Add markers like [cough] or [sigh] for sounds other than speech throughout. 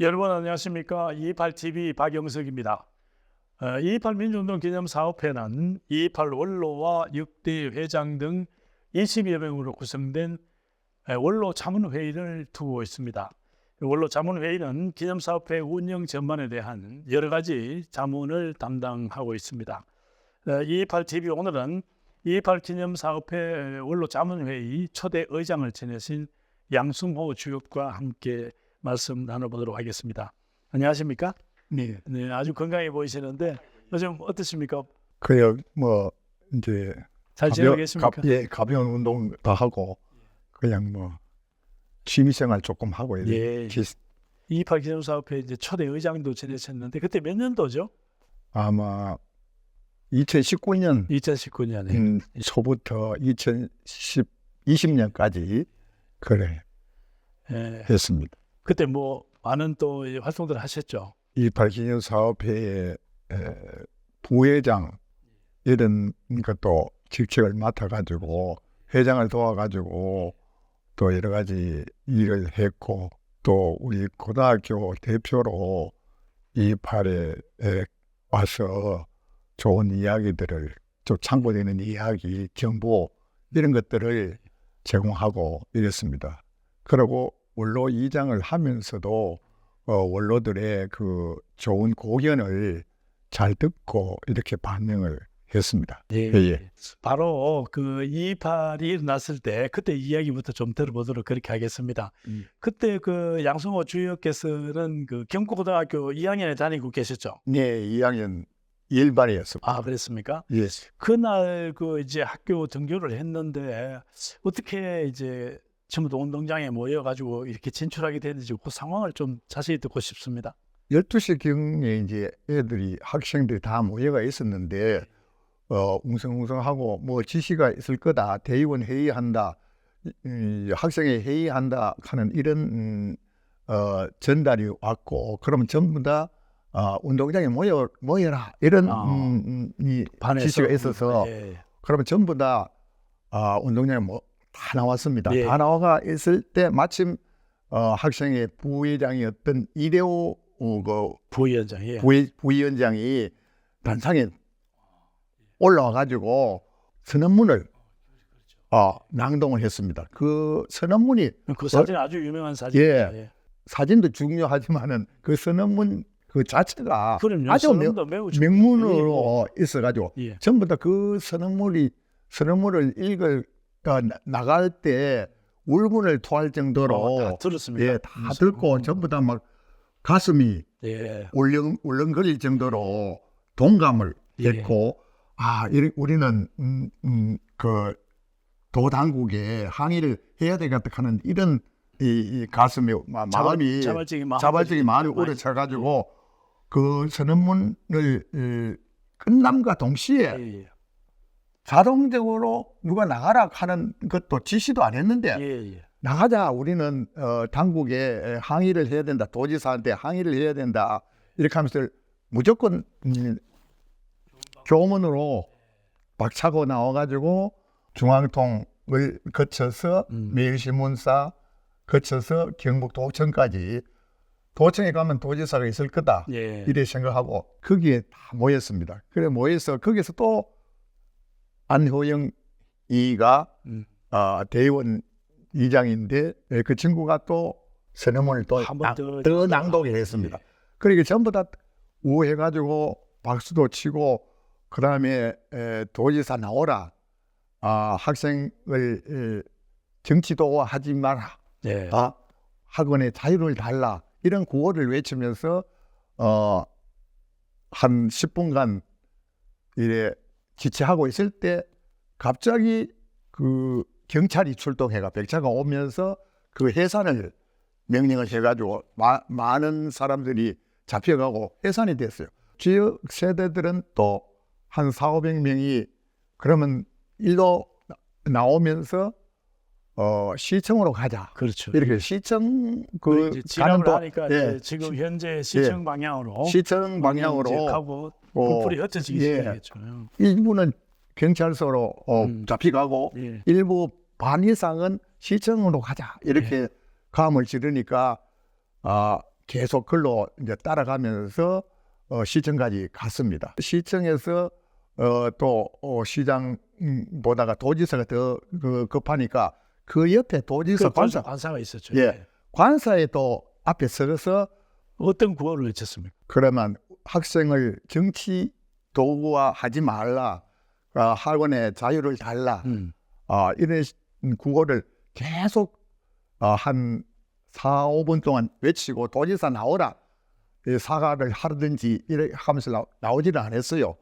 여러분 안녕하십니까? 228TV 박영석입니다. 어, 228 민주운동 기념사업회는 228 원로와 6대 회장 등 20여 명으로 구성된 에, 원로 자문회의를 두고 있습니다. 원로 자문회의는 기념사업회 운영 전반에 대한 여러 가지 자문을 담당하고 있습니다. 228TV 오늘은 228 기념사업회 원로 자문회의 초대 의장을 지내신 양승호 주역과 함께 말씀 나눠보도록 하겠습니다. 안녕하십니까? 네. 네, 아주 건강해 보이시는데 요즘 어떠십니까? 그요 뭐 이제 잘 지내고 계십니까? 가, 예, 가벼운 운동 다 하고 그냥 뭐 취미생활 조금 하고 이래. 예. 기- 28 기념사업회 이제 초대 의장도 지내셨는데 그때 몇 년도죠? 아마 2019년 2019년에. 음, 초부터 2010 20년까지 그래 예. 했습니다. 그때 뭐 많은 또 활동들을 하셨죠. 28기념 사업회의 에, 부회장 이런 것도 직책을 맡아가지고 회장을 도와가지고 또 여러 가지 일을 했고 또 우리 고등학교 대표로 28에 와서 좋은 이야기들을 좀 참고되는 이야기, 정보 이런 것들을 제공하고 이랬습니다. 그리고 원로 이장을 하면서도 어, 원로들의 그 좋은 고견을 잘 듣고 이렇게 반영을 했습니다. 예. 예. 바로 그 228이 일어났을 때 그때 이야기부터 좀 들어보도록 그렇게 하겠습니다. 음. 그때 그 양성호 주역께서는 그 경구고등학교 2학년에 다니고 계셨죠. 네, 2학년 일반이었습니다. 아, 그랬습니까? 예. 그날 그 이제 학교 등교를 했는데 어떻게 이제 전부 다 운동장에 모여가지고 이렇게 진출하게 됐는지 그 상황을 좀 자세히 듣고 싶습니다. 12시경에 이제 애들이 학생들이 다 모여가 있었는데 어, 웅성웅성하고 뭐 지시가 있을 거다. 대의원 회의한다. 음, 학생회 회의한다 하는 이런 음, 어, 전달이 왔고 그러면 전부 다 어, 운동장에 모여 모여라 이런 아. 음, 음, 이 지시가 있어서 예. 그러면 전부 다 아, 운동장에 뭐 다 나왔습니다. 예. 다 나와가 있을 때 마침 어, 학생회 부회장이었던 이대호 어, 그 부위원장 예. 부위, 부위원장이 단상에 올라와 가지고 선언문을 어, 낭동을 했습니다. 그 선언문이 그 사진 아주 유명한 사진. 예. 사진도 중요하지만은 그 선언문 그 자체가 그럼요. 아주 명, 선언도 매우 중요해요. 명문으로 있어가지고 예. 전부 다 그 선언문이 선언문을 읽을 어, 나- 나갈 때 울분을 토할 정도로 어, 다 들었습니다. 예, 다 듣고 전부 다 막 가슴이 예. 울렁 울렁거릴 정도로 동감을 예. 했고 아 이- 우리는 음, 음, 그 도당국에 항의를 해야 되겠다 하는 이런 이, 이 가슴이 마, 마음이 자발적인 마음. 자발적인 마음이 우러차가지고 그 선언문을 어, 끝남과 동시에 예. 예. 자동적으로 누가 나가라 하는 것도 지시도 안 했는데 예. 예. 나가자 우리는 어, 당국에 항의를 해야 된다 도지사한테 항의를 해야 된다 이렇게 하면서 무조건 음, 교문으로 박차고 나와가지고 중앙통을 거쳐서 음. 매일신문사 거쳐서 경북 도청까지 도청에 가면 도지사가 있을 거다 예. 이래 생각하고 거기에 다 모였습니다. 그래 모여서 거기서 또 안호영 이가 음. 아, 대의원 이장인데 예, 그 친구가 또 선언문을 또 한번 나- 더- 더 낭독을 했습니다. 예. 그러니까 전부 다 우해가지고 박수도 치고 그 다음에 도지사 나오라 아, 학생을 에, 정치도 하지 마라 예. 아, 학원에 자유를 달라 이런 구호를 외치면서 어, 한 10분간 이래 지체하고 있을 때 갑자기 그 경찰이 출동해가 백차가 오면서 그 해산을 명령을 해가지고 마- 많은 사람들이 잡혀가고 해산이 됐어요. 지역 세대들은 또 한 4, 500명이 그러면 일로 나- 나오면서 어, 시청으로 가자. 그렇죠. 이렇게 시청 그그 가는 도 하니까 예, 지금 현재 시청 방향으로 시청 방향으로 어, 불이 예. 시작했죠. 일부는 경찰서로 어, 음. 잡혀가고 예. 일부 반 이상은 시청으로 가자 이렇게 감을 지르니까 아 계속 글로 이제 따라가면서 어, 시청까지 갔습니다. 시청에서 어, 또 어, 시장 음, 보다가 도지사가 더 그, 급하니까 그 옆에 도지사 그 관사 관사 관사가 있었죠. 예. 관사에 또 앞에 서서 어떤 구호를 외쳤습니까? 그러면 학생을 정치 도구화 하지 말라. 아, 학원에 자유를 달라. 음. 아, 이런 시- 구호를 계속 아, 한 4, 5분 동안 외치고 도지사 나오라. 이 사과를 하든지 이렇게 하면서 나, 나오지를 않았어요.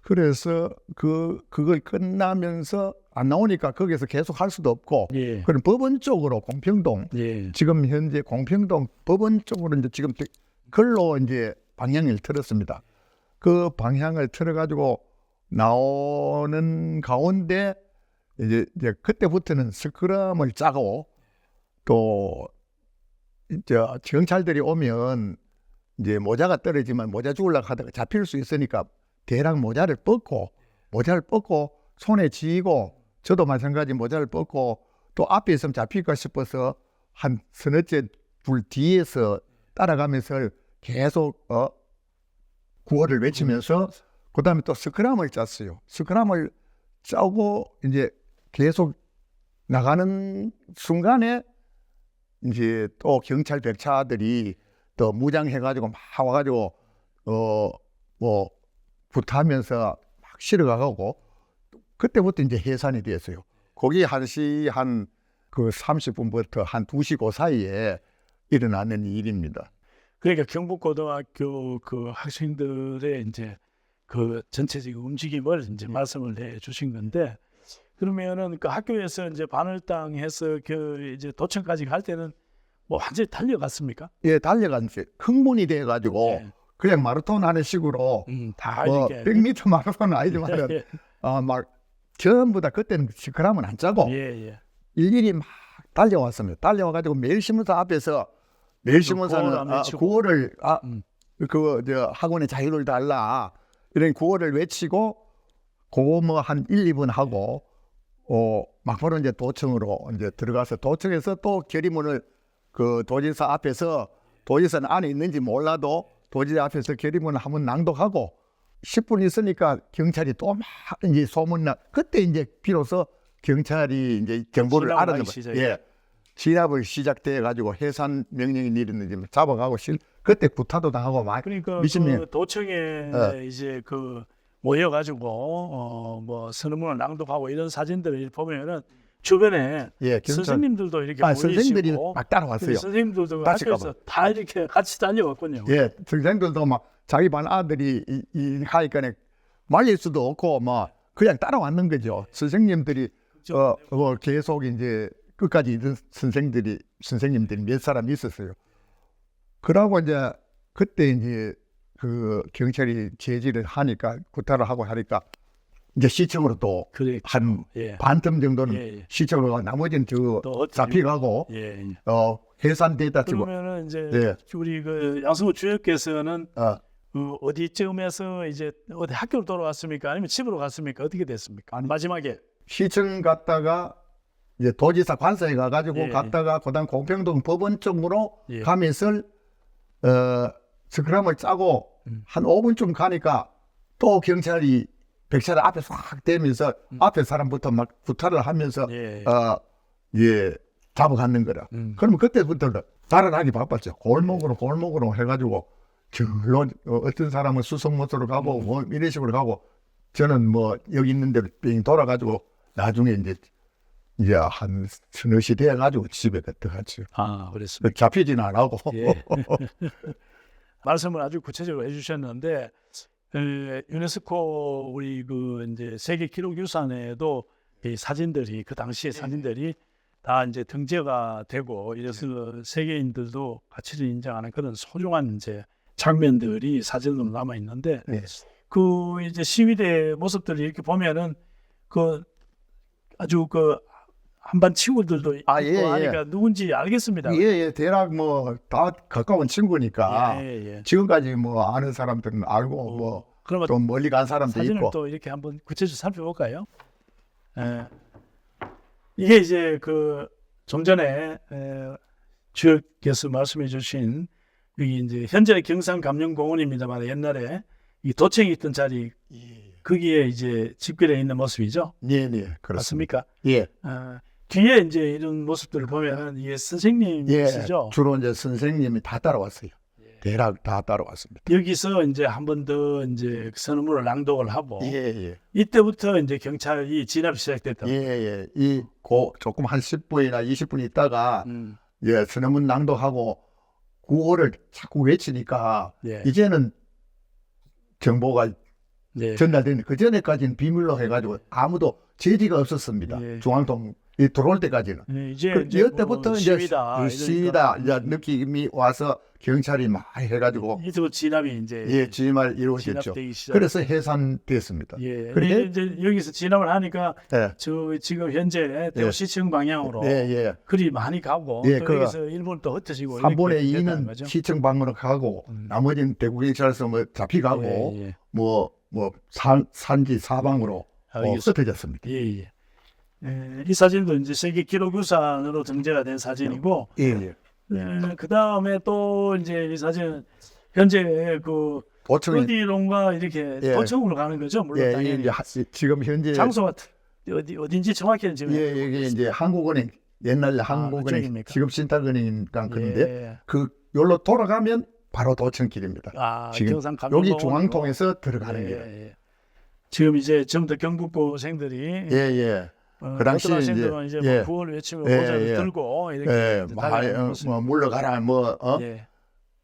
그래서 그 그걸 끝나면서 안 나오니까 거기서 계속 할 수도 없고 예. 그럼 법원 쪽으로 공평동 예. 지금 현재 공평동 법원 쪽으로 이제 지금 글로 이제 방향을 틀었습니다. 그 방향을 틀어가지고 나오는 가운데 이제, 이제 그때부터는 스크럼을 짜고 또 이제 경찰들이 오면 이제 모자가 떨어지면 모자 주우려고 하다가 잡힐 수 있으니까 대략 모자를 벗고 모자를 벗고 손에 쥐고 저도 마찬가지 모자를 벗고 또 앞에 있으면 잡힐까 싶어서 한 서너째 둘 뒤에서 따라가면서 계속 어 구호를 외치면서 그다음에 또 스크럼을 짰어요. 스크럼을 짜고 이제 계속 나가는 순간에 이제 또 경찰 백차들이 또 무장해가지고 막 와가지고 어 뭐 붙하면서 막 실어가고 그때부터 이제 해산이 됐어요. 거기 한 시 한 그 30분부터 한 2시 그 사이에 일어나는 일입니다. 그러니까 경북고등학교 그 학생들의 이제 그 전체적인 움직임을 이제 말씀을 해 주신 건데 그러면은 그 학교에서 이제 반월당해서 그 이제 도청까지 갈 때는 뭐 완전히 달려갔습니까? 예, 달려간 지 흥분이 돼 가지고 예. 그냥 마라톤 하는 식으로 음, 다 뭐 이렇게 100m 마라톤은 아니지만 예, 아, 막 전부 다 그때는 시크람은 안 짜고 예, 예. 일일이 막 달려왔습니다. 달려와 가지고 매일 신문사 앞에서 안 아? 구호를 아, 음. 그저 학원의 자유를 달라 이런 구호를 외치고 그거 뭐한 1, 2분 하고 어 막바로 이제 도청으로 이제 들어가서 도청에서 또 결의문을 그 도지사 앞에서 도지사는 안에 있는지 몰라도 도지사 앞에서 결의문을 한번 낭독하고 10분 있으니까 경찰이 또 막 이제 소문나 그때 이제 비로소 경찰이 이제 정보를 하기 시작해. 예 진압을 시작돼 가지고 해산 명령이 내렸는지 잡아가고 실 그때 구타도 당하고 막 그러니까 미친 명. 그 도청에 예. 이제 그 모여 가지고 어뭐 선언문을 낭독하고 이런 사진들을 보면은 주변에 예 경찰 선생님들도 이렇게 아 모이시고 선생들이 막 따라왔어요. 선생님들도 다칠까 학교에서 다 이렇게 같이 달려왔군요. 예 선생들도 막 자기 반 아들이 이, 이 하니까 말릴 수도 없고 막 그냥 따라왔는 거죠. 선생님들이 어, 어 계속 이제 끝까지 있던 선생들이 선생님들이 몇 사람 있었어요. 그러고 이제 그때 이제 그 경찰이 제지를 하니까 구타를 하고 하니까 이제 시청으로 또 그래. 한 예. 반틈 정도는 예, 예. 시청으로 나머지는 저 잡혀가고 예. 예. 어 해산됐다 치고 그러면은 이제 예. 우리 그 양승호 주역께서는 어, 그 어디쯤에서 이제 어디 학교로 돌아왔습니까? 아니면 집으로 갔습니까? 어떻게 됐습니까? 아니, 마지막에 시청 갔다가 이제 도지사 관서에 가가지고 예, 예. 갔다가 그다음 공평동 법원 쪽으로 예. 가면서 어 스크럼을 짜고 음. 한 5분쯤 가니까 또 경찰이 백차를 앞에 싹 대면서 음. 앞에 사람부터 막 구타를 하면서 예. 어, 예, 잡아갔는 거라. 음. 그러면 그때부터 달아나기 바빴죠. 골목으로 골목으로 해가지고 저로 어, 어떤 사람은 수성못으로 가고 음. 뭐 이런 식으로 가고 저는 뭐 여기 있는 데로 빙 돌아가지고 나중에 이제 이제 한 서너 시 돼가지고 집에 들어갔죠. 아, 그랬습니다. 잡히지는 안 하고. 예. [laughs] 말씀을 아주 구체적으로 해주셨는데 에, 유네스코 우리 그 이제 세계 기록 유산에도 이 사진들이 그 당시의 사진들이 다 이제 등재가 되고 이래서 세계인들도 가치를 인정하는 그런 소중한 이제 장면들이 사진으로 남아 있는데 네. 그 이제 시위대 모습들을 이렇게 보면은 그 아주 그 한반 친구들도 아, 있고 예, 예. 하니까 누군지 알겠습니다. 예, 예, 대략 뭐 다 가까운 친구니까 예, 예. 지금까지 뭐 아는 사람들은 알고 뭐 그러면 좀 멀리 간 사람도 사진을 있고. 또 이렇게 한번 구체적으로 살펴볼까요? 예. 이게 이제 그 좀 전에 에, 주역께서 말씀해 주신 여기 이제 현재 경상감영공원입니다만 옛날에 이 도청이 있던 자리 거기에 이제 집결해 있는 모습이죠. 네, 네, 그렇습니다. 맞습니까? 예, 아, 뒤에 이제 이런 모습들을 보면 이게 예, 선생님이시죠. 주로 이제 선생님이 다 따라왔어요. 예. 대략 다 따라왔습니다. 여기서 이제 한 번 더 이제 선언문을 낭독을 하고 예, 예, 이때부터 이제 경찰이 진압이 시작됐다. 예, 예. 이 고 조금 한 10분이나 20분 있다가 음, 예, 선언문 낭독하고 구호를 자꾸 외치니까 예. 이제는 정보가 예. 전달되는 그 전에까지는 비밀로 해가지고 아무도 제지가 없었습니다. 예. 중앙동 이 들어올 때까지는. 예, 이제 그 이제 이때부터 뭐 이제 시위다, 시위다 이러니까. 이제 느낌이 와서 경찰이 막 해가지고 이제 진압이 이제 예 진압을 이루어졌죠. 그래서 해산됐습니다. 예. 그런데- 이제 여기서 진압을 하니까 예, 저 지금 현재 대구시청 방향으로 예, 예. 그리 많이 가고 예, 또그 여기서 일본 또 흩어지고 3분의 이렇게 됐다는 2는 거죠. 시청 방으로 가고 음. 나머지는 대구 경찰서 뭐 잡히가고 예, 예. 뭐뭐 산지 사방으로. 흩어졌습니다. 예, 예. 예, 이 사진도 이제 세계 기록 유산으로 등재가 된 사진이고 예, 예. 그 다음에 또 이제 이 사진 현재 그 도청이 어디론가 이렇게 예. 도청으로 가는 거죠. 물론 예, 당연히 이제 하- 지금 현재 장소가 어디 어딘지 정확히는 지금 예, 이게 이제 한국은행 옛날 한국은행 아, 그쪽입니까? 지금 신탁은행이니까 그런데 예. 그 여기로 돌아가면 바로 도청길입니다. 아, 지금 경상 여기. 중앙통에서 들어가는 예, 거예요. 예. 지금 이제 전부 다 경북고생들이 예, 예. 어, 그 당시에 어떤 학생들은 이제, 이제- 뭐 예. 구호를 외치고 예, 모자를 예. 들고 이렇게 예, 뭐, 어. 뭐 물러가라 뭐 어? 예.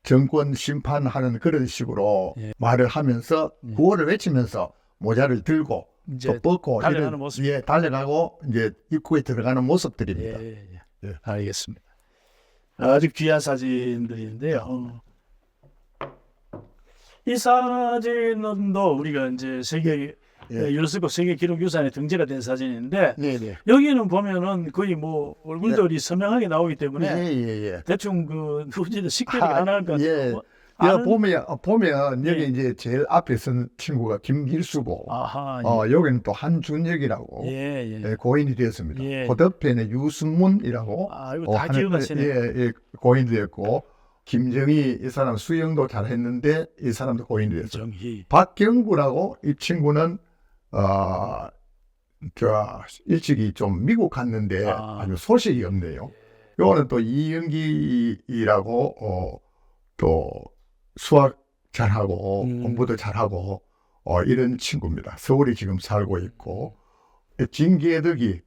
정권 심판하는 그런 식으로 예. 말을 하면서 예. 구호를 외치면서 모자를 들고 또 뻗고 달려가는 이런- 모습. 예, 달려가고 이제 입구에 들어가는 모습들입니다. 예, 예, 예. 예. 알겠습니다. 아주 귀한 사진들인데요. 어. 이 사진도 우리가 이제 세계 예. 유네스코 세계 기록 유산에 등재가 된 사진인데 네, 네. 여기는 보면은 거의 뭐 얼굴들이 선명하게 나오기 때문에 예, 예, 예. 대충 그 누군지도 식별이 아, 가능할 것 같아요. 예. 아는- 보면 어, 보면 여기 예. 이제 제일 앞에 쓴 친구가 김길수고 아하, 어 여기는 또 한준혁이라고 예, 예. 예. 예, 고인이 되었습니다. 예. 그 유순문이라고 아, 이거 어, 다 하는- 기억하시네. 예, 예, 고인이 됐고 김정희 이 사람 수영도 잘했는데 이 사람도 고인이. 정희. 박경구라고 이 친구는 어, 저 일찍이 좀 미국 갔는데 아. 아. 주 소식이 없네요. 요거는 또 이영기라고 어, 또 수학 잘하고 음. 공부도 잘하고 어, 이런 친구입니다. 서울에 지금 살고 있고 진계덕이라고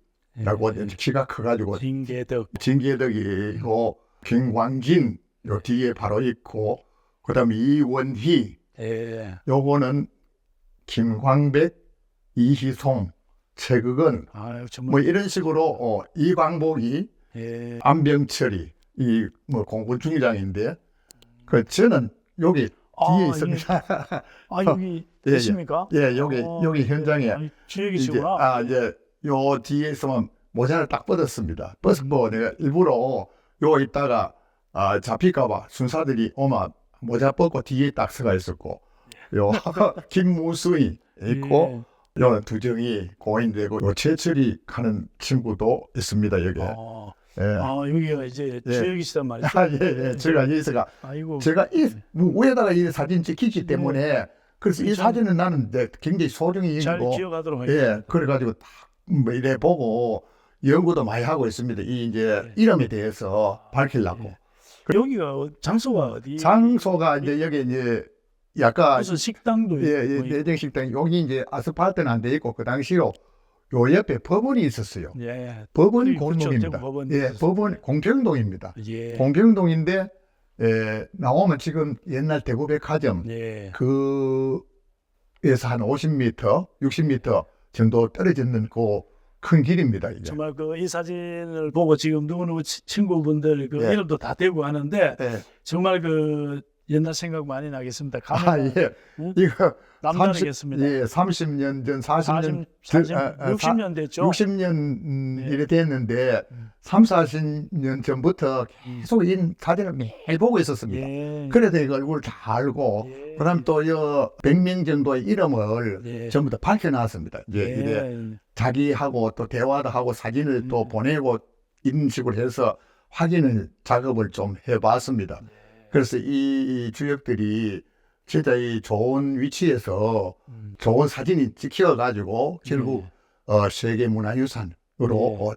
예. 키가 커가지고 김계덕. 진계덕이고 김광진 요 뒤에 바로 있고 그다음에 이원희 예. 요거는 김광백, 이희송, 최극은 아, 정말 뭐 이런 식으로 어, 이광복이 예. 안병철이 이 뭐 공군 중위장인데 그 저는 여기 아, 뒤에 예. 있습니다. 아, [laughs] 여기 예, 예. 있습니까? 예, 여기 어, 여기 현장에 아, 이제 주역이시구나. 아 이제 요 뒤에 있으면 모자를 딱 뻗었습니다. 벗고 내가 일부러 요 있다가 아 잡힐까봐 순사들이 오면 모자 벗고 뒤에 딱 서가 있었고 요 [laughs] [laughs] 김무수이 있고 예. 요 두정이 고인되고 요 최철이 가는 친구도 있습니다 여기. 아, 예. 아, 여기가 이제 예. 주역이시단 말이죠. 아, 예, 예. 제가 여기서가 아이고. 제가 이 뭐, 위에다가 이 사진 찍히기 때문에 그래서 이. 사진은 나는 내 굉장히 소중히 잘 여기고 기억하도록 예, 하겠습니다. 그래가지고 딱뭐 이래 보고 연구도 많이 하고 있습니다. 이 이제 네. 이름에 대해서 밝히려고. 예. 여기가 어- 장소가 어디? 장소가 이제 여기 이제 약간 무슨 식당도 예, 있고 예, 뭐 내정식당 여기 이제 아스팔트는 안 돼 있고 그 당시로 요 옆에 법원이 있었어요. 예. 법원 그렇죠. 골목입니다. 법원 예, 있었어요. 법원 공평동입니다. 예. 공평동인데 에, 나오면 지금 옛날 대구백화점 예. 그에서 한 50m, 60m 정도 떨어지는 그 큰 길입니다. 이게. 정말 그 이 사진을 보고 지금 누구누구 치- 친구분들 그 예. 이름도 다 대고 하는데 예. 정말 그 옛날 생각 많이 나겠습니다. 아, 가면 예. 응? 이거 남다르겠습니다. 예, 30년 전, 40년, 40, 40, 아, 아, 60년 됐죠. 60년 음, 네. 이래 됐는데 음. 3, 40년 전부터 계속 이 사진을 매일 보고 있었습니다. 예. 그래서 이거 얼굴 다 알고 예. 그 다음 또요 100명 정도의 이름을 예. 전부 다 밝혀놨습니다. 예. 이래 자기하고 또 대화도 하고 사진을 또 음. 보내고 이런 식으로 해서 확인을 작업을 좀 해봤습니다. 그래서 이, 이 주역들이 진짜 이 좋은 위치에서 음. 좋은 사진이 찍혀 가지고 결국 어, 세계 문화유산으로 네. 어,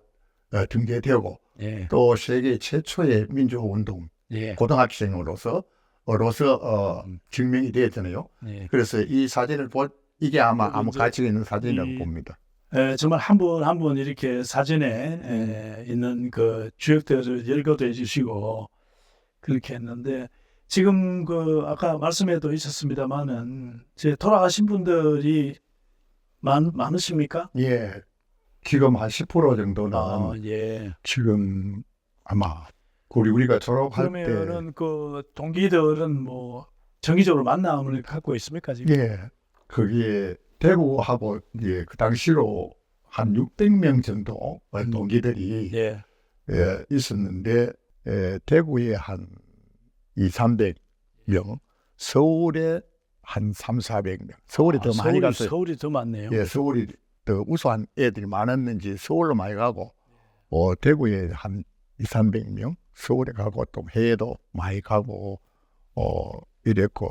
어, 등재되고 예. 또 세계 최초의 민주운동 예. 고등학생으로서 어로서 어, 음. 증명이 되었잖아요. 예. 그래서 이 사진을 볼 이게 아마 아무 가치가 있는 사진이라고 이- 봅니다. 에, 정말 한 분 한 분 이렇게 사진에 에, 있는 그 주역들을 열거도 해주시고 그렇게 했는데 지금 그 아까 말씀에도 있었습니다만은 제 돌아가신 분들이 많 많으십니까? 예, 지금 한 10% 정도는 아 예. 지금 아마 우리 우리가 졸업할 때 그러면은 그 동기들은 뭐 정기적으로 만남을 갖고 있습니까 지금? 예, 거기에 대구하고 예, 그 당시로 한 600명 정도 음. 동기들이 예. 예, 있었는데 예, 대구에 한 2, 300명, 서울에 한 3, 400명. 서울에 더 아, 많이 서울이, 갔어요. 서울이 더 많네요. 예, 서울이 더 우수한 애들이 많았는지 서울로 많이 가고 어, 대구에 한 2, 300명, 서울에 가고 또 해외도 많이 가고 어, 이랬고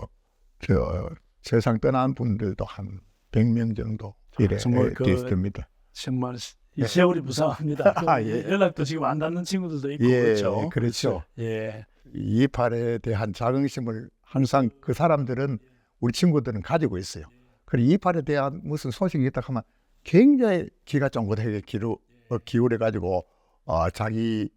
저 세상 떠난 분들도 한 100명 정도 이래 아, 정말 그- 있습니다. 정말 이 예. 세월이 무상합니다. 아, 예. 연락도 지금 안 닿는 친구들도 있고 예, 그렇죠. 그렇죠. 예. 이팔에 대한 자긍심을 항상 그 사람들은 우리 친구들은 가지고 있어요. 그리고 이팔에 대한 무슨 소식이 있다 하면 굉장히 기가 쫑긋하게 기루, 어, 기울여 가지고 어, 자기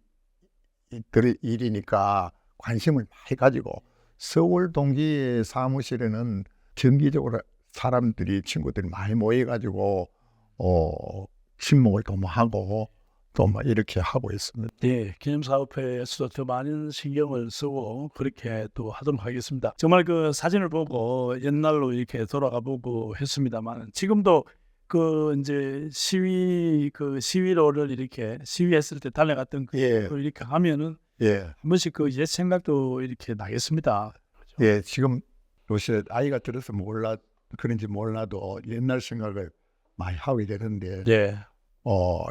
들 일이니까 관심을 많이 가지고 서울 동기의 사무실에는 정기적으로 사람들이 친구들이 많이 모여 가지고 어 친목을 도모하고 또 뭐 이렇게 하고 있습니다. 예, 기념사업회에서도 더 많은 신경을 쓰고 그렇게 또 하도록 하겠습니다. 정말 그 사진을 보고 옛날로 이렇게 돌아가 보고 했습니다만 지금도 그 이제 시위 그 시위로를 이렇게 시위했을 때 달려갔던 그 예, 걸 이렇게 하면은 예. 한 번씩 그 옛 생각도 이렇게 나겠습니다. 예, 지금 요새 아이가 들어서 몰라 그런지 몰라도 옛날 생각을 많이 하게 되는데 예, 어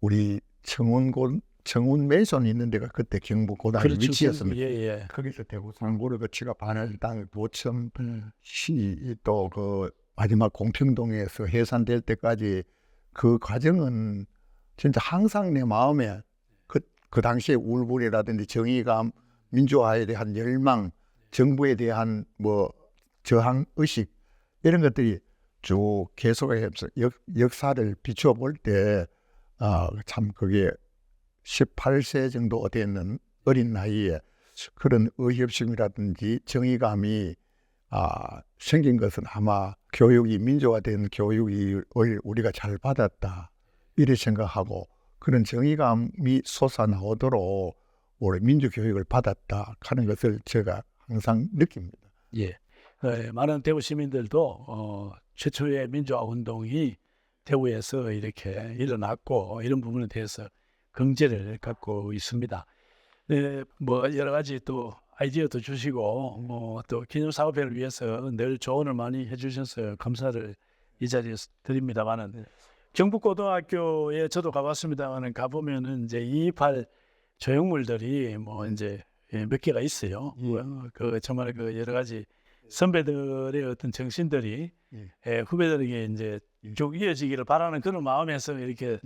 우리 청운고 청운 매선 있는 데가 그때 경북 고등학교 그렇죠. 위치였습니다. 예, 예. 거기서 대구 상고를 거치가 반월당 도청 음, 시또 그 마지막 공평동에서 해산될 때까지 그 과정은 진짜 항상 내 마음에 그, 그 당시에 울분이라든지 정의감, 민주화에 대한 열망, 정부에 대한 뭐 저항 의식 이런 것들이 쭉 계속해서 역, 역사를 비추어 볼때 아, 참 그게 18세 정도 되는 어린 나이에 그런 의협심이라든지 정의감이 아, 생긴 것은 아마 교육이 민주화된 교육을 우리가 잘 받았다 이렇게 생각하고 그런 정의감이 솟아나오도록 우리 민주 교육을 받았다 하는 것을 제가 항상 느낍니다. 예. 예, 많은 대구 시민들도 어, 최초의 민주화 운동이 대구에서 이렇게 일어났고 이런 부분에 대해서 긍지를 갖고 있습니다. 네, 뭐 여러 가지 또 아이디어도 주시고 뭐또 기념 사업회를 위해서 늘 조언을 많이 해주셔서 감사를 이 자리에서 드립니다만은 경북고등학교에 저도 가봤습니다만은 가보면은 이제 228 조형물들이 뭐 이제 예, 몇 개가 있어요. 예. 어, 그 정말 그 여러 가지 선배들의 어떤 정신들이 예. 예, 후배들에게 이제 쭉 이어지기를 바라는 그런 마음에서 이렇게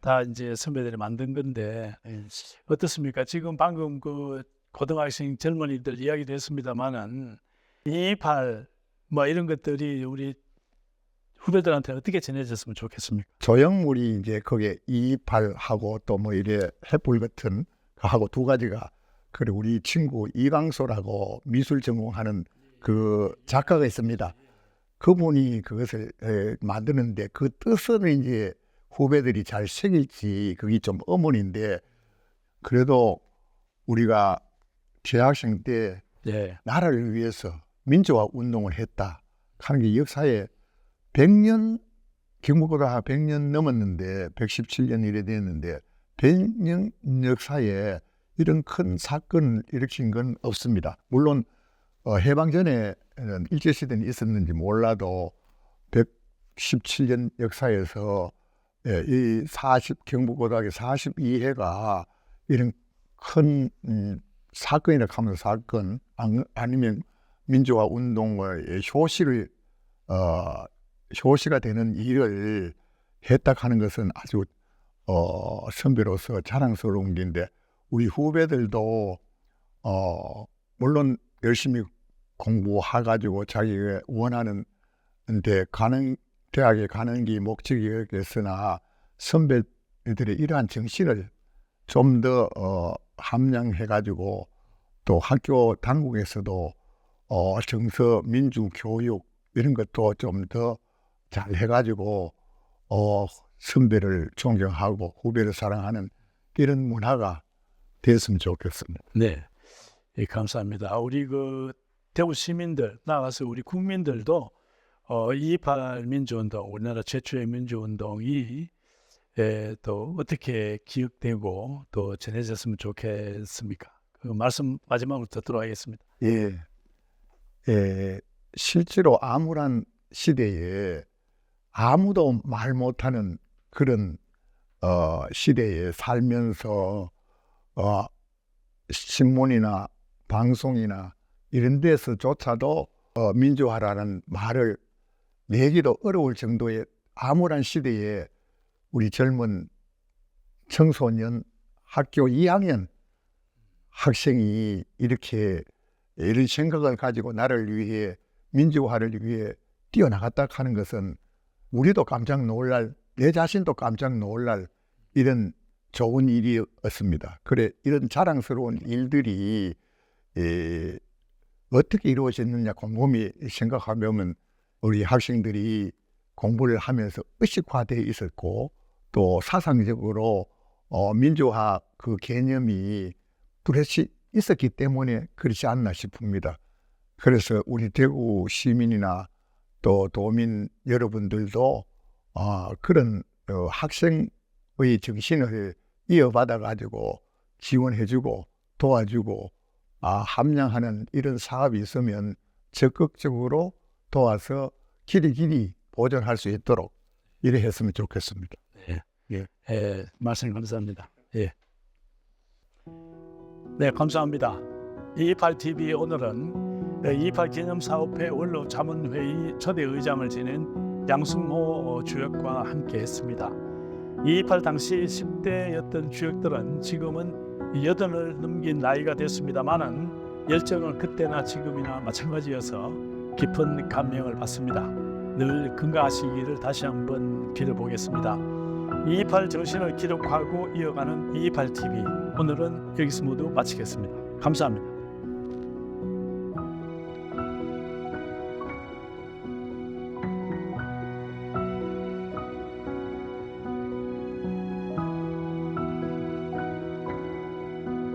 다 이제 선배들이 만든 건데 어떻습니까? 지금 방금 그 고등학생 젊은이들 이야기도 했습니다만은 228 뭐 이런 것들이 우리 후배들한테 어떻게 전해졌으면 좋겠습니까? 조형물이 이제 거기에 이팔하고 또 뭐 이래 햇불 같은 하고 두 가지가 그리고 우리 친구 이강소라고 미술 전공하는 그 작가가 있습니다. 그분이 그것을 에, 만드는데 그 뜻은 이제 후배들이 잘 새길지 그게 좀 의문인데 그래도 우리가 대학생 때 예. 나라를 위해서 민주화 운동을 했다 하는 게 역사에 100년 경북고등학 100년 넘었는데 117년 이래 됐는데 100년 역사에 이런 큰 사건을 일으킨 건 없습니다. 물론 어, 해방 전에는 일제 시대는 있었는지 몰라도 117년 역사에서 예, 이 40 경북고등학교 42회가 이런 큰 음, 사건이라 하면 사건 안- 아니면 민주화 운동의 효시를 어, 효시가 되는 일을 했다 하는 것은 아주 어, 선배로서 자랑스러운 일인데 우리 후배들도 어, 물론 열심히 공부해가지고 자기가 원하는 데 가는 대학에 가는 게 목적이었으나 선배들의 이러한 정신을 좀 더 어, 함양해가지고 또 학교 당국에서도 어, 정서 민주 교육 이런 것도 좀 더 잘 해가지고 어, 선배를 존경하고 후배를 사랑하는 이런 문화가 됐으면 좋겠습니다. 네, 예, 감사합니다. 우리 그 대구 시민들 나가서 우리 국민들도 어, 228 민주운동, 우리나라 최초의 민주운동이 예, 또 어떻게 기억되고 또 전해졌으면 좋겠습니까? 그 말씀 마지막으로 듣도록 하겠습니다. 예, 예, 실제로 암울한 시대에 아무도 말 못하는 그런 어, 시대에 살면서 어, 신문이나 방송이나 이런 데서조차도 어, 민주화라는 말을 내기도 어려울 정도의 암울한 시대에 우리 젊은 청소년 학교 2학년 학생이 이렇게 이런 생각을 가지고 나를 위해 민주화를 위해 뛰어나갔다 하는 것은 우리도 깜짝 놀랄 내 자신도 깜짝 놀랄 이런 좋은 일이었습니다. 그래 이런 자랑스러운 일들이 에, 어떻게 이루어졌느냐 곰곰이 생각하면 우리 학생들이 공부를 하면서 의식화되어 있었고 또 사상적으로 어, 민주화 그 개념이 뚜렷이 있었기 때문에 그렇지 않나 싶습니다. 그래서 우리 대구 시민이나 또 도민 여러분들도 어, 그런 어, 학생의 정신을 이어받아 가지고 지원해주고 도와주고 아, 함양하는 이런 사업이 있으면 적극적으로 도와서 길이 길이 보존할 수 있도록 이래 했으면 좋겠습니다. 예, 말씀 감사합니다. 예. 네, 감사합니다. 28TV 오늘은 28 기념사업회 원로 자문회의 초대 의장을 지낸 양승호 주역과 함께 했습니다. 228 당시 10대였던 주역들은 지금은 여든을 넘긴 나이가 됐습니다만은 열정은 그때나 지금이나 마찬가지여서 깊은 감명을 받습니다. 늘 건강하시기를 다시 한번 빌어보겠습니다. 228 정신을 기록하고 이어가는 228TV 오늘은 여기서 모두 마치겠습니다. 감사합니다.